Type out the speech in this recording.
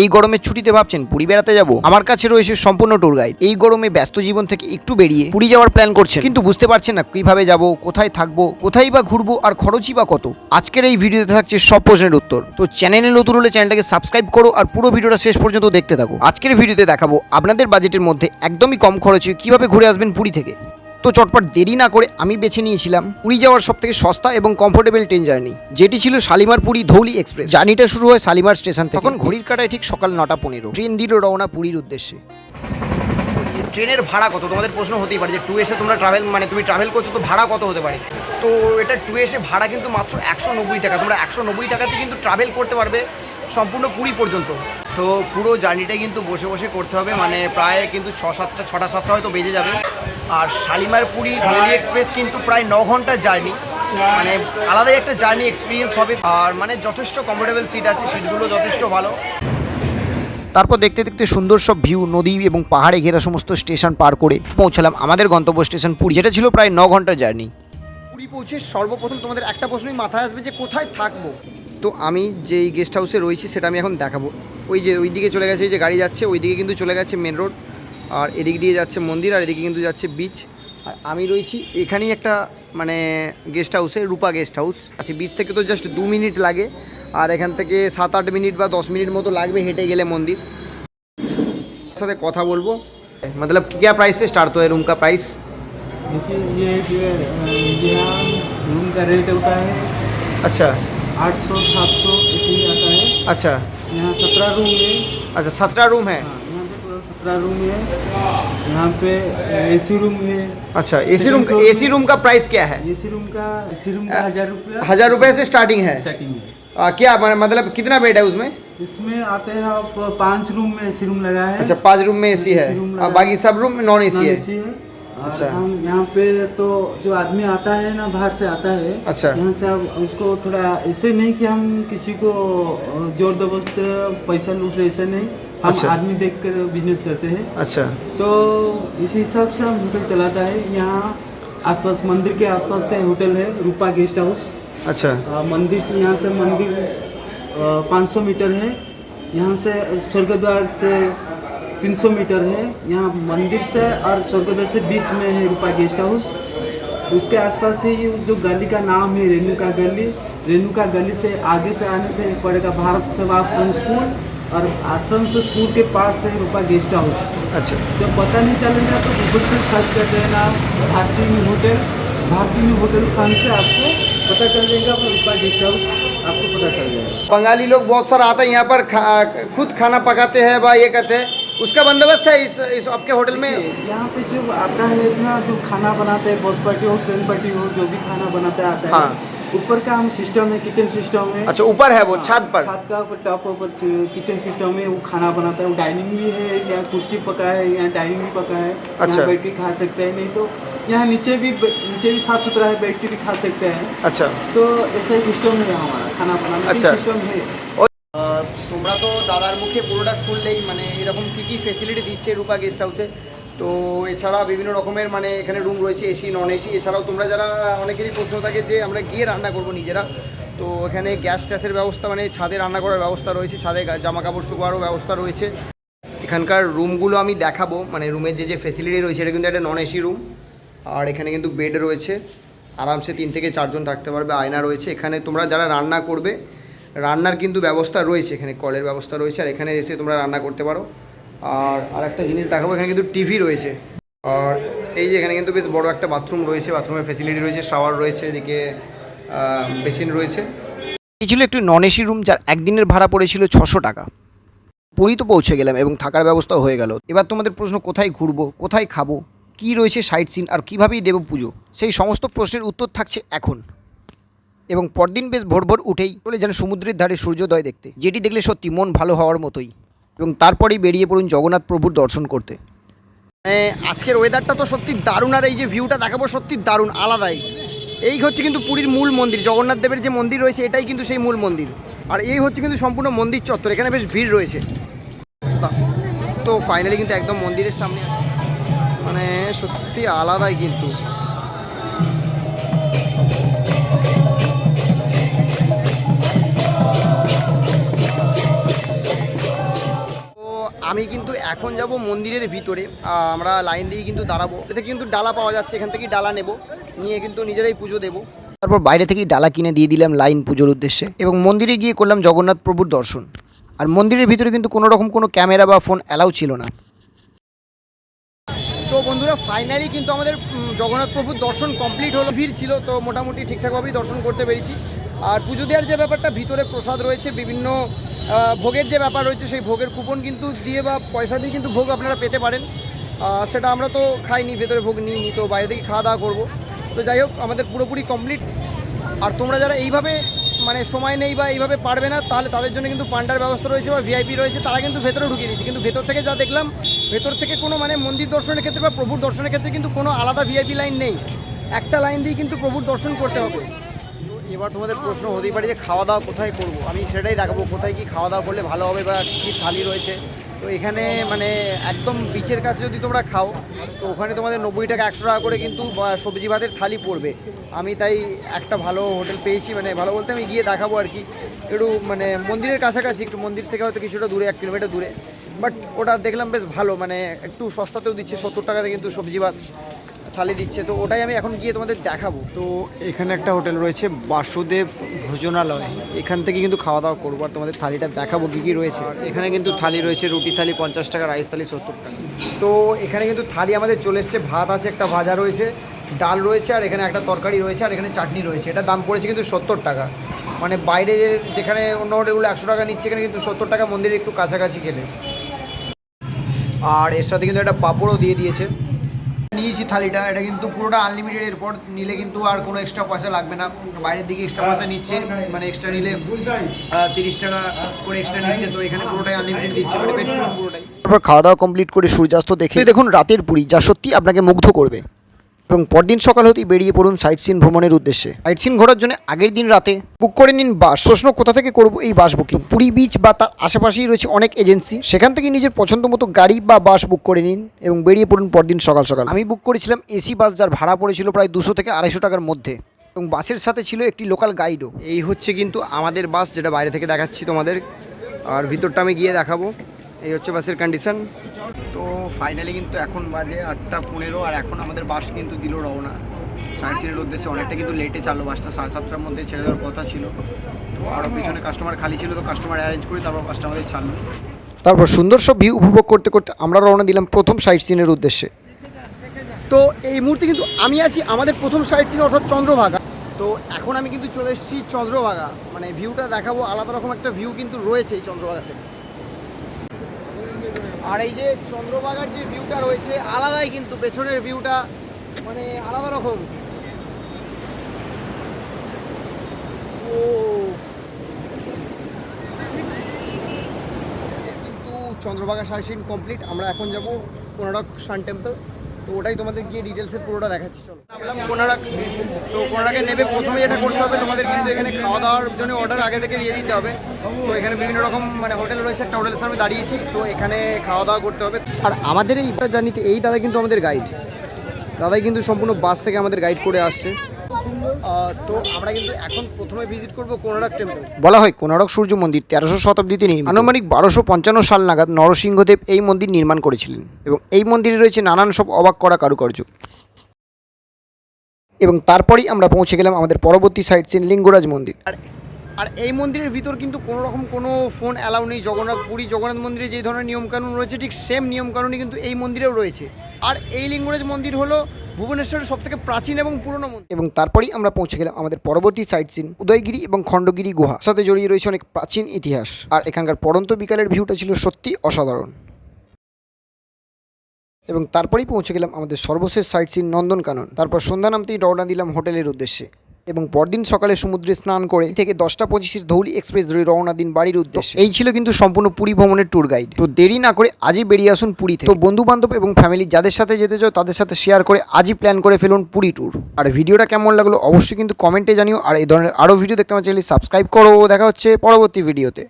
এই গরমের ছুটিতে ভাবছেন, পুরী বেড়াতে যাব? আমার কাছে রয়েছে সম্পূর্ণ ট্যুর গাইড এই গরমে ব্যস্ত জীবন থেকে একটু বেরিয়ে পুরী যাওয়ার প্ল্যান করছেন। কিন্তু বুঝতে পারছেন না কীভাবে যাব, কোথায় থাকব, কোথায় বা ঘুরবো আর খরচই বা কত। আজকের এই ভিডিওতে থাকছে সব প্রশ্নের উত্তর। তো চ্যানেলে নতুন হলে চ্যানেলটাকে সাবস্ক্রাইব করো আর পুরো ভিডিওটা শেষ পর্যন্ত দেখতে থাকো। আজকের ভিডিওতে দেখাবো আপনাদের বাজেটের মধ্যে একদমই কম খরচে কীভাবে ঘুরে আসবেন পুরী থেকে। তো চটপট দেরি না করে আমি বেছে নিয়েছিলাম পুরী যাওয়ার সব থেকে সস্তা এবং কমফোর্টেবল ট্রেন জার্নি যেটি ছিল শালিমার পুরী ধৌলি এক্সপ্রেস জার্নিটা শুরু হয় শালিমার স্টেশন থেকে। তখন ঘড়ির কাটায় ঠিক সকাল নটা পনেরো। ট্রেন দিল রওনা পুরীর উদ্দেশ্যে। ট্রেনের ভাড়া কত? তোমাদের প্রশ্ন হতেই পারে যে টু এসে তোমরা ট্রাভেল মানে তুমি ট্রাভেল করছ তো ভাড়া কত হতে পারে? তো এটা টু এসে ভাড়া কিন্তু মাত্র একশো নব্বই টাকা। তোমরা একশো নব্বই টাকাতে কিন্তু ট্রাভেল করতে পারবে সম্পূর্ণ পুরী পর্যন্ত। তো পুরো জার্নিটাই কিন্তু বসে বসে করতে হবে মানে প্রায় কিন্তু ছ সাতটা ছটা সাতটা হয়তো বেজে যাবে। আর শালিমার পুরী ধৌলি এক্সপ্রেস কিন্তু প্রায় ন ঘণ্টার জার্নি। মানে আলাদাই একটা জার্নি এক্সপিরিয়েন্স হবে। আর মানে যথেষ্ট কমফোর্টেবল সিট আছে সিটগুলো যথেষ্ট ভালো। তারপর দেখতে দেখতে সুন্দর সব ভিউ নদী এবং পাহাড়ে ঘেরা সমস্ত স্টেশন পার করে পৌঁছালাম আমাদের গন্তব্য স্টেশন পুরী যেটা ছিল প্রায় ন ঘণ্টার জার্নি। পুরী পৌঁছে সর্বপ্রথম তোমাদের একটা প্রশ্নই মাথায় আসবে যে কোথায় থাকব? তো আমি যেই গেস্ট হাউসে রয়েছি সেটা আমি এখন দেখাবো। ওই যে ওই দিকে চলে গেছে এই যে গাড়ি যাচ্ছে ওই দিকে কিন্তু চলে গেছে মেন রোড আর এদিক দিয়ে যাচ্ছে মন্দির আর এদিকে কিন্তু যাচ্ছে বিচ আর আমি রয়েছি এখানেই একটা মানে গেস্ট হাউসে রূপা গেস্ট হাউস আচ্ছা বিচ থেকে তো জাস্ট দু মিনিট লাগে আর এখান থেকে সাত আট মিনিট বা দশ মিনিট মতো লাগবে হেঁটে গেলে মন্দির ওর সাথে কথা বলবো मतलब क्या प्राइस से स्टार्ट तो है रूम का प्राइस देखिए ये जो है, अ, यहाँ रूम का रेट होता है अच्छा आठ सौ सात सौ ऐसे ही आता है अच्छा यहाँ सत्रह रूम है अच्छा सत्रह रूम है हाँ, पे रूम है यहाँ पे एसी रूम है अच्छा एसी रूम एसी रूम का प्राइस क्या है एसी रूम का एसी रूम का हज़ार रुपया हज़ार रुपए से स्टार्टिंग है स्टार्टिंग है आ, क्या मतलब कितना बेड है उसमें इसमें आते हैं आप पाँच रूम में एसी रूम लगा है अच्छा पाँच रूम में एसी है बाकी सब रूम में नॉन है एसी है अच्छा। हम यहाँ पे तो जो आदमी आता है ना बाहर से आता है अच्छा। यहाँ से अब उसको थोड़ा ऐसे नहीं कि हम किसी को ज़ोर ज़बरदस्त पैसा लूट रहे ऐसे नहीं हम अच्छा। आदमी देख कर बिज़नेस करते हैं। अच्छा। तो इसी हिसाब से हम होटल चलाता है। यहाँ आसपास मंदिर के आसपास से होटल है रूपा गेस्ट हाउस अच्छा। अ, मंदिर से यहाँ से मंदिर पाँच सौ मीटर है। यहाँ से स्वर्गद्वार से तीन सौ मीटर है। यहाँ मंदिर से और स्वर्गद्वार से बीच में है रूपा गेस्ट हाउस उसके आसपास ही जो गली का नाम है रेणुका गली। रेणुका गली से आगे से आने से पड़ेगा भारत सेवा आश्रम स्कूल और आश्रम से स्कूल के पास है रूपा गेस्ट हाउस। अच्छा। जब पता नहीं चलेगा तो गूगल पे सर्च कर देना भारतीय होटल भारतीय होटल खान से आपको पता चल जाएगा वो रूपा गेस्ट हाउस आपको पता चल जाएगा। बंगाली लोग बहुत सारा आते हैं यहाँ पर खा, खुद खाना पकाते हैं व ये करते हैं। उसका बंदोबस्त है इस इस आपके होटल में? यहाँ पे जो आता है इतना जो खाना बनाते हैं बस पार्टी हो ट्रेन पार्टी हो जो भी खाना बनाते आता है। हाँ। ऊपर का हम सिस्टम है किचन सिस्टम है अच्छा ऊपर है वो हाँ, छत पर छत का ऊपर टॉप ऊपर किचन सिस्टम है वो खाना बनाता है वो डाइनिंग भी है यहाँ कुर्सी पका है यहाँ डाइनिंग भी पका है अच्छा। यहाँ बैठ के खा सकते हैं नहीं तो यहाँ नीचे भी नीचे भी साफ सुथरा है बैठ के भी खा सकते हैं अच्छा तो ऐसा सिस्टम है हमारा खाना बनाने अच्छा। का सिस्टम है তোমরা তো দাদার মুখে পুরোটা শুনলেই মানে এরকম কী কী ফেসিলিটি দিচ্ছে রূপা গেস্ট হাউসে তো এছাড়া বিভিন্ন রকমের মানে এখানে রুম রয়েছে এসি নন এসি এছাড়াও তোমরা যারা, অনেকেরই প্রশ্ন থাকে যে আমরা গিয়ে রান্না করব নিজেরা। তো এখানে গ্যাস ট্যাসের ব্যবস্থা মানে ছাদে রান্না করার ব্যবস্থা রয়েছে, ছাদে জামা কাপড় শুকোয়ারও ব্যবস্থা রয়েছে। এখানকার রুমগুলো আমি দেখাবো মানে রুমের যে যে ফেসিলিটি রয়েছে, এটা কিন্তু একটা নন এসি রুম আর এখানে কিন্তু বেড রয়েছে। আরামসে তিন থেকে চারজন থাকতে পারবে, আয়না রয়েছে। এখানে তোমরা যারা রান্না করবে, রান্নার কিন্তু ব্যবস্থা রয়েছে, এখানে কলের ব্যবস্থা রয়েছে। আর এখানে এসে তোমরা রান্না করতে পারো। আর আর একটা জিনিস দেখাবো, এখানে কিন্তু টিভি রয়েছে। আর এই যে এখানে কিন্তু বেশ বড় একটা বাথরুম রয়েছে বাথরুমের ফেসিলিটি রয়েছে শাওয়ার রয়েছে, এদিকে বেসিন রয়েছে। এই ছিল একটি নন এসি রুম যার একদিনের ভাড়া পড়েছিল ছশো টাকা। পুরী তো পৌঁছে গেলাম এবং থাকার ব্যবস্থাও হয়ে গেল। এবার তোমাদের প্রশ্ন, কোথায় ঘুরবো, কোথায় খাব, কী রয়েছে সাইট সিন আর কীভাবেই দেবো পুজো? সেই সমস্ত প্রশ্নের উত্তর থাকছে এখন। এবং পরদিন বেশ ভোর ভোর উঠেই চলে যেন সমুদ্রের ধারে সূর্যোদয় দেখতে, যেটি দেখলে সত্যি মন ভালো হওয়ার মতোই। এবং তারপরেই বেরিয়ে পড়ুন জগন্নাথ প্রভুর দর্শন করতে। আজকের ওয়েদারটা তো সত্যি দারুণ, আর এই যে ভিউটা দেখাবো সত্যি দারুণ, আলাদাই। এই হচ্ছে কিন্তু পুরীর মূল মন্দির, জগন্নাথ দেবের যে মন্দির রয়েছে, এটাই কিন্তু সেই মূল মন্দির। আর এই হচ্ছে কিন্তু সম্পূর্ণ মন্দির চত্বর, এখানে বেশ ভিড় রয়েছে। তো ফাইনালি কিন্তু একদম মন্দিরের সামনে মানে সত্যি আলাদাই কিন্তু। এখন যাব মন্দিরের ভিতরে। আমরা লাইন দিয়ে কিন্তু দাঁড়াবো। এতে কিন্তু ডালা পাওয়া যাচ্ছে, এখান থেকেই ডালা নেব। নিয়ে কিন্তু নিজেরাই পুজো দেবো। তারপর বাইরে থেকেই ডালা কিনে দিয়ে দিলাম লাইন পুজোর উদ্দেশ্যে। এবং মন্দিরে গিয়ে করলাম জগন্নাথ প্রভুর দর্শন। আর মন্দিরের ভিতরে কিন্তু কোনো রকম কোনো ক্যামেরা বা ফোন অ্যালাউ ছিল না। তো বন্ধুরা, ফাইনালি কিন্তু আমাদের জগন্নাথ প্রভুর দর্শন কমপ্লিট হলো। ভিড় ছিল, তো মোটামুটি ঠিকঠাকভাবেই দর্শন করতে পেরেছি। আর পুজো দেওয়ার যে ব্যাপারটা, ভিতরে প্রসাদ রয়েছে, বিভিন্ন ভোগের যে ব্যাপার রয়েছে, সেই ভোগের কুপন কিন্তু দিয়ে বা পয়সা দিয়ে কিন্তু ভোগ আপনারা পেতে পারেন। সেটা আমরা তো খাইনি, ভেতরে ভোগ নিইনি, তো বাইরে থেকে খাওয়া দাওয়া করব। তো যাই হোক, আমাদের পুরোপুরি কমপ্লিট আর তোমরা যারা এইভাবে মানে সময় নেই বা এইভাবে পারবে না, তাহলে তাদের জন্য কিন্তু পান্ডার ব্যবস্থা রয়েছে বা ভিআইপি রয়েছে, তারা কিন্তু ভেতরে ঢুকিয়ে দিচ্ছে কিন্তু ভেতর থেকে যা দেখলাম, ভেতর থেকে কোনো মানে মন্দির দর্শনের ক্ষেত্রে বা প্রভুর দর্শনের ক্ষেত্রে কিন্তু কোনো আলাদা ভিআইপি লাইন নেই। একটা লাইন দিয়ে কিন্তু প্রভুর দর্শন করতে হবে। এবার তোমাদের প্রশ্ন হতেই পারে যে খাওয়া দাওয়া কোথায় করব? আমি সেটাই দেখাবো, কোথায় কি খাওয়া দাওয়া করলে ভালো হবে বা কী থালি রয়েছে। তো এখানে মানে একদম বিচের কাছে যদি তোমরা খাও, তো ওখানে তোমাদের নব্বই টাকা, একশো টাকা করে কিন্তু সবজি ভাতের থালি পড়বে। আমি তাই একটা ভালো হোটেল পেয়েছি মানে ভালো বলতে আমি গিয়ে দেখাবো আর কি। একটু মানে মন্দিরের কাছাকাছি, একটু মন্দির থেকে হয়তো কিছুটা দূরে, এক কিলোমিটার দূরে। বাট ওটা দেখলাম বেশ ভালো মানে একটু সস্তাতেও দিচ্ছে, সত্তর টাকাতে কিন্তু সবজি ভাত। থালি দিচ্ছে, তো ওটাই আমি এখন গিয়ে তোমাদের দেখাবো। তো এখানে একটা হোটেল রয়েছে, বাসুদেব ভোজনালয়। এখান থেকে কিন্তু খাওয়া দাওয়া করব আর তোমাদের থালিটা দেখাবো কী কী রয়েছে। এখানে কিন্তু থালি রয়েছে, রুটি থালি পঞ্চাশ টাকা, রাইস থালি সত্তর টাকা। তো এখানে কিন্তু থালি আমাদের চলে এসছে, ভাত আছে, একটা ভাজা রয়েছে, ডাল রয়েছে, আর এখানে একটা তরকারি রয়েছে, আর এখানে চাটনি রয়েছে। এটা দাম পড়েছে কিন্তু সত্তর টাকা। মানে বাইরে যেখানে অন্য হোটেলগুলো একশো টাকা নিচ্ছে, এখানে কিন্তু সত্তর টাকা মন্দিরে একটু কাছাকাছি গেলে। আর এর সাথে কিন্তু একটা পাঁপড়ও দিয়ে দিয়েছে। নিয়েছি থালিটা, এটা কিন্তু পুরোটা আনলিমিটেড এরপর নিলে কিন্তু আর কোনো এক্সট্রা পয়সা লাগবে না। বাইরের দিকে এক্সট্রা পয়সা নিচ্ছে মানে এক্সট্রা নিলে তিরিশ টাকা করে এক্সট্রা নিচ্ছে, তো এখানে পুরোটাই আনলিমিটেড দিচ্ছে মানে পুরোটাই। তারপর খাওয়া দাওয়া কমপ্লিট করে সূর্যাস্ত দেখে দেখুন রাতের পুরী, যা সত্যি আপনাকে মুগ্ধ করবে। এবং পরদিন সকাল হতেই বেরিয়ে পড়ুন সাইট সিন ভ্রমণের উদ্দেশ্যে। সাইট সিন ঘোরার জন্য আগের দিন রাতে বুক করে নিন বাস। প্রশ্ন, কোথা থেকে করব এই বাস বুকিং পুরী বিচ বা তার আশেপাশেই রয়েছে অনেক এজেন্সি সেখান থেকে নিজের পছন্দ মতো গাড়ি বা বাস বুক করে নিন এবং বেরিয়ে পড়ুন পরদিন সকাল সকাল। আমি বুক করেছিলাম এসি বাস যার ভাড়া পড়েছিল প্রায় দুশো থেকে আড়াইশো টাকার মধ্যে এবং বাসের সাথে ছিল একটি লোকাল গাইডও এই হচ্ছে কিন্তু আমাদের বাস যেটা বাইরে থেকে দেখাচ্ছি তোমাদের। আর ভিতরটা আমি গিয়ে দেখাবো। এই হচ্ছে বাসের কন্ডিশন তো ফাইনালি কিন্তু এখন বাজে আটটা পনেরো আর এখন আমাদের বাস কিন্তু দিল রওনা। সাইড সিনের উদ্দেশ্যে অনেকটা কিন্তু লেটে চাললো বাসটা সাড়ে সাতটার মধ্যে ছেড়ে দেওয়ার কথা ছিল। তো আরও পিছনে কাস্টমার খালি ছিল তো কাস্টমার অ্যারেঞ্জ করে তারপর বাসটা আমাদের ছাড়লো তারপর সুন্দর সব ভিউ উপভোগ করতে করতে আমরা রওনা দিলাম প্রথম সাইড সিনের উদ্দেশ্যে। তো এই মুহূর্তে কিন্তু আমি আছি আমাদের প্রথম সাইড সিন অর্থাৎ চন্দ্রভাগা। তো এখন আমি কিন্তু চলে এসেছি চন্দ্রভাগা। মানে ভিউটা দেখাবো আলাদা রকম একটা ভিউ কিন্তু রয়েছে এই চন্দ্রভাগা থেকে। আর এই যে চন্দ্রভাগার যে ভিউটা রয়েছে, আলাদাই কিন্তু পেছনের ভিউটা মানে আলাদা রকম। ও। কিন্তু চন্দ্রভাগা সাইসিন কমপ্লিট আমরা এখন যাব কোনারক সান টেম্পল তো ওটাই তোমাদের গিয়ে ডিটেলসে পুরোটা দেখাচ্ছি, চলো। নামলাম কোনারাক তো কোনারাকে নেবে প্রথমে যেটা করতে হবে। তোমাদের কিন্তু এখানে খাওয়া দাওয়ার জন্য অর্ডার আগে থেকে দিয়ে দিতে হবে। তো এখানে বিভিন্ন রকম মানে হোটেল রয়েছে, একটা হোটেলের সামনে দাঁড়িয়েছি। তো এখানে খাওয়া দাওয়া করতে হবে। আর আমাদের এই জার্নিতে এই দাদা কিন্তু আমাদের গাইড দাদাই কিন্তু সম্পূর্ণ বাস থেকে আমাদের গাইড করে আসছে। তো আমরা কিন্তু এখন প্রথমে ভিজিট করব কোনারক টেম্পল বলা হয় কোনারক সূর্য মন্দির তেরোশো শতাব্দীতে নির্মিত। আনুমানিক বারোশো পঞ্চান্ন সাল নাগাদ নরসিংহদেব এই মন্দির নির্মাণ করেছিলেন এবং এই মন্দিরে রয়েছে নানান সব অবাক করা কারুকার্য। এবং তারপরেই আমরা পৌঁছে গেলাম আমাদের পরবর্তী সাইট সিন লিঙ্গরাজ মন্দির। আর এই মন্দিরের ভিতর কিন্তু কোনো রকম কোনো ফোন অ্যালাউ নেই। জগন্নাথ পুরী, জগন্নাথ মন্দিরে যে ধরনের নিয়মকানুন রয়েছে, ঠিক সেম নিয়মকানুনই কিন্তু এই মন্দিরেও রয়েছে। আর এই লিঙ্গরাজ মন্দির হলো ভুবনেশ্বরের সব থেকে প্রাচীন এবং পুরনো মন্দির। এবং তারপরেই আমরা পৌঁছে গেলাম আমাদের পরবর্তী সাইট সিন, উদয়গিরি এবং খণ্ডগিরি গুহা। সাথে জড়িয়ে রয়েছে অনেক প্রাচীন ইতিহাস। আর এখানকার পরন্ত বিকালের ভিউটা ছিল সত্যি অসাধারণ। এবং তারপরেই পৌঁছে গেলাম আমাদের সর্বশেষ সাইট সিন নন্দনকানন। তারপর সন্ধ্যা নামতেই রওনা দিলাম হোটেলের উদ্দেশ্যে। এবং পরদিন সকালে সমুদ্রে স্নান করে থেকে দশটা পঁচিশের ধৌলি এক্সপ্রেস ধরে রওনা দিন বাড়ির উদ্দেশ্যে। এই ছিল কিন্তু সম্পূর্ণ পুরী ভ্রমণের ট্যুর গাইড তো দেরি না করে আজই বেরিয়ে আসুন পুরী থেকে। তো বন্ধু বান্ধব এবং ফ্যামিলি যাদের সাথে যেতে চাও তাদের সাথে শেয়ার করে আজই প্ল্যান করে ফেলুন পুরী ট্যুর আর ভিডিওটা কেমন লাগল অবশ্যই কিন্তু কমেন্টে জানিও। আর এই ধরনের আরও ভিডিও দেখতে আমার চ্যানেলটি সাবস্ক্রাইব করো। দেখা হচ্ছে পরবর্তী ভিডিওতে